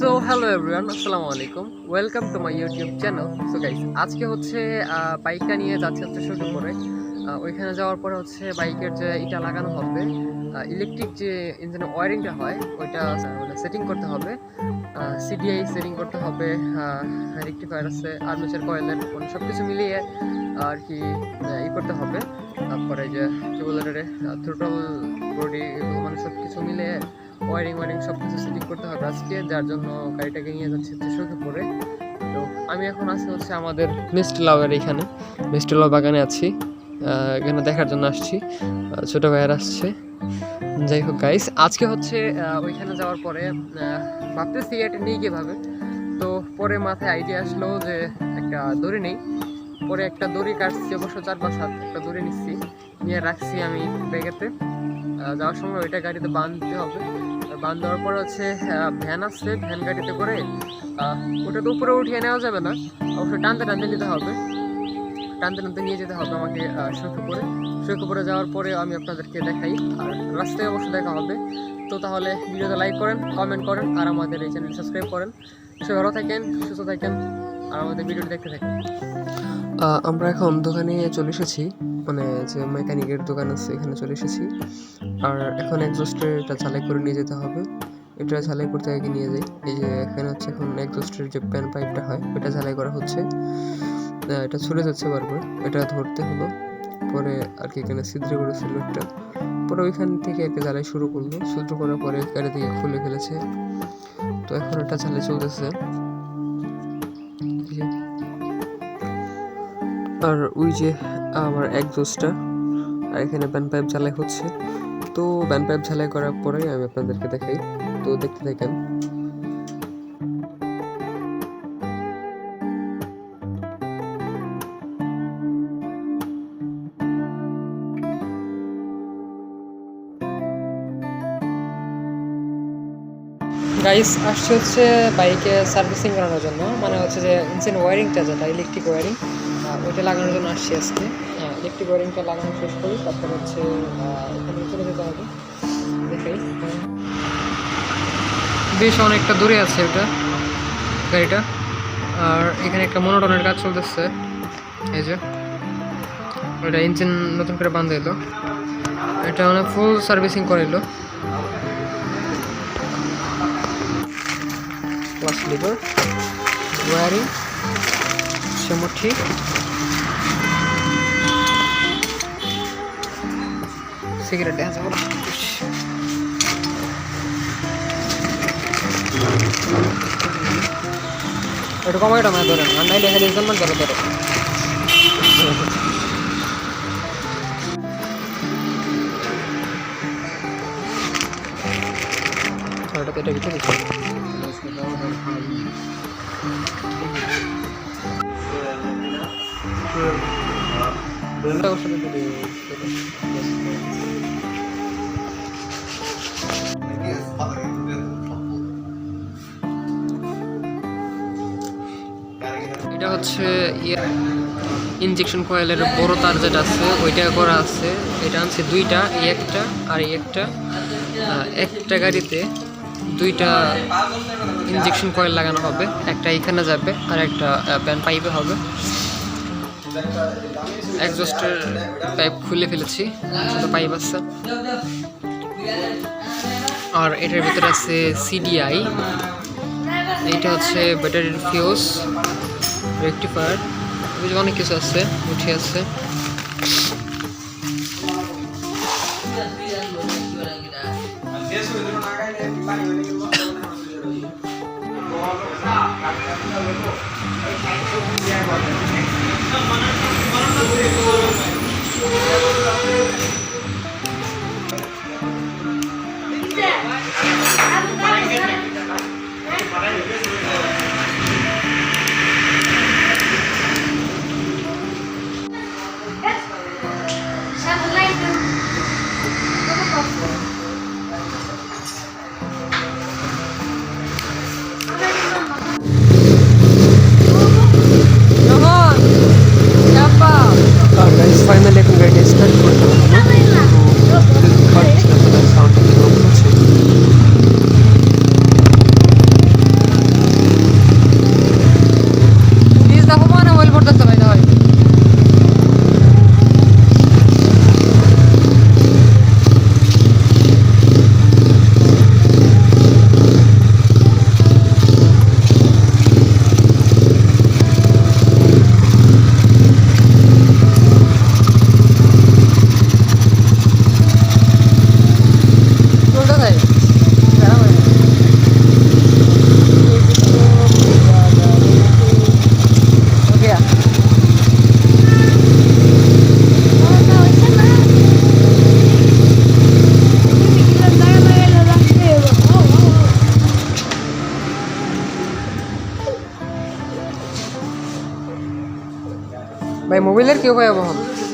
So hello everyone আসসালামু আলাইকুম। Welcome to my YouTube channel so guys আজকে হচ্ছে বাইকটা নিয়ে যাচ্ছে হচ্ছে শুরু করে। ওইখানে যাওয়ার পরে হচ্ছে বাইকের যে ইটা লাগানো হবে ইলেকট্রিক যে ইঞ্জিনের ওয়ারিংটা হয়, ওইটা মানে সেটিং করতে হবে। সিডিআই সেটিং করতে হবে রেক্টিফায়ার আছে আর্মেচার কয়েলের সব কিছু মিলিয়ে আর কি ই করতে হবে। তারপরে যে কি বলে থ্রোটল বডি মানে সব কিছু মিলিয়ে ওয়ারিং ওয়ারিং সব কিছু সেটিং করতে হবে আজকে, যার জন্য গাড়িটাকে নিয়ে যাচ্ছি চোখে পড়ে। তো আমি এখন আছি হচ্ছে আমাদের মিষ্টি লাউয়ের এখানে মিষ্টি লাউ বাগানে আছি। এখানে দেখার জন্য আসছি। ছোট ভাইয়ের আসছে। যাই হোক গাইস আজকে হচ্ছে ওইখানে যাওয়ার পরে ভাবতেছি এটা নিয়ে কীভাবে তো পরে মাথায় আইডিয়া আসলো যে একটা দড়ি নেই। পরে একটা দড়ি কাটছি, অবশ্য চার পাঁচ হাত একটা দড়ি নিচ্ছি। নিয়ে রাখছি আমি ব্যাগেতে। যাওয়ার সময় ওইটা গাড়িতে বাঁধতে হবে। বাঁধ দেওয়ার পরে হচ্ছে ভ্যান আসছে, ভ্যান গাড়িতে করে ওটা তো উপরে উঠিয়ে নেওয়া যাবে না। অবশ্যই টানতে টানতে নিতে হবে। টানতে টানতে নিয়ে যেতে হবে আমাকে সৈকপুরে সৈকপুরে যাওয়ার পরে আমি আপনাদেরকে দেখাই। আর রাস্তায় অবশ্যই দেখা হবে। তো তাহলে ভিডিওতে লাইক করেন কমেন্ট করেন, আর আমাদের এই চ্যানেল সাবস্ক্রাইব করেন। সে ভালো থাকেন, সুস্থ থাকেন, আর আমাদের ভিডিওটি দেখতে থাকেন। আমরা এখন দোকানে চলে এসেছি। মানে যে মেকানিকের দোকান আছে, এখানে চলে এসেছি। আর এখন এক্সস্টের এটা ঝালাই করে নিয়ে যেতে হবে। এটা ঝালাই করতে আগে নিয়ে যাই। এই যে এখানে হচ্ছে এখন এক্সস্টের যে প্যান পাইপটা হয় এটা ঝালাই করা হচ্ছে। এটা ছুলে যাচ্ছে বারবার। এটা ধরতে হলো। পরে আর কি এখানে ছিদ্র করেছিল একটা। পরে ওইখান থেকে একটা ঝালাই শুরু করল। শুরু করার পরে গাড়ি থেকে খুলে ফেলেছে। তো এখন এটা ঝালাই চলতেছে। আর ওই যে আমার একজোসটা আর এখানে ব্যান পাইপ ঝালাই হচ্ছে। তো ব্যান পাইপ ঝালাই করার পরে আমি আপনাদেরকে দেখাই। তো দেখতে থাকেন। গাইস আসছে হচ্ছে বাইকে সার্ভিসিং করানোর জন্য। মানে হচ্ছে যে ইঞ্জিন ওয়ারিংটা যেটা ইলেকট্রিক ওয়ারিং ওইটা লাগানোর জন্য আসছি আজকে। হ্যাঁ ইলেকট্রিক ওয়ারিংটা লাগানো শেষ করি তারপর হচ্ছে এখানে চলে যেতে হবে। দেখাই বেশ অনেকটা দূরে আছে ওটা গাড়িটা। আর এখানে একটা মনোটনের কাজ চলতেছে। এই যে ওটা ইঞ্জিন নতুন করে বান্ধ এলো। এটা মানে ফুল সার্ভিসিং করাইলো ক্লাস লিভার ওয়ারিং সেমুঠি। সিগারেট দেখা যাব একটু কমাই টমাই ধরেন আর নাই দেখা দিয়েছেন ধরে ধরে। এটা ভিতরে ওটা ওর এটা হচ্ছে ইনজেকশন কয়েলের বড় তার যেটা আছে, ওইটা করা আছে। এটা আনছে দুইটা, এই একটা আর এই একটা। একটা গাড়িতে দুইটা ইনজেকশন কয়েল লাগানো হবে। একটা এখানে যাবে আর একটা প্যান পাইপে হবে। একজস্টের পাইপ খুলে ফেলেছি ছোট পাইপ আছে। আর এটার ভিতরে আছে সিডিআই এইটা হচ্ছে ব্যাটারির ফিউজ রেক্টিফায়ার অনেক কিছু আছে উঠে আছে। এখন भाई मोबाइल क्यों गया वो हम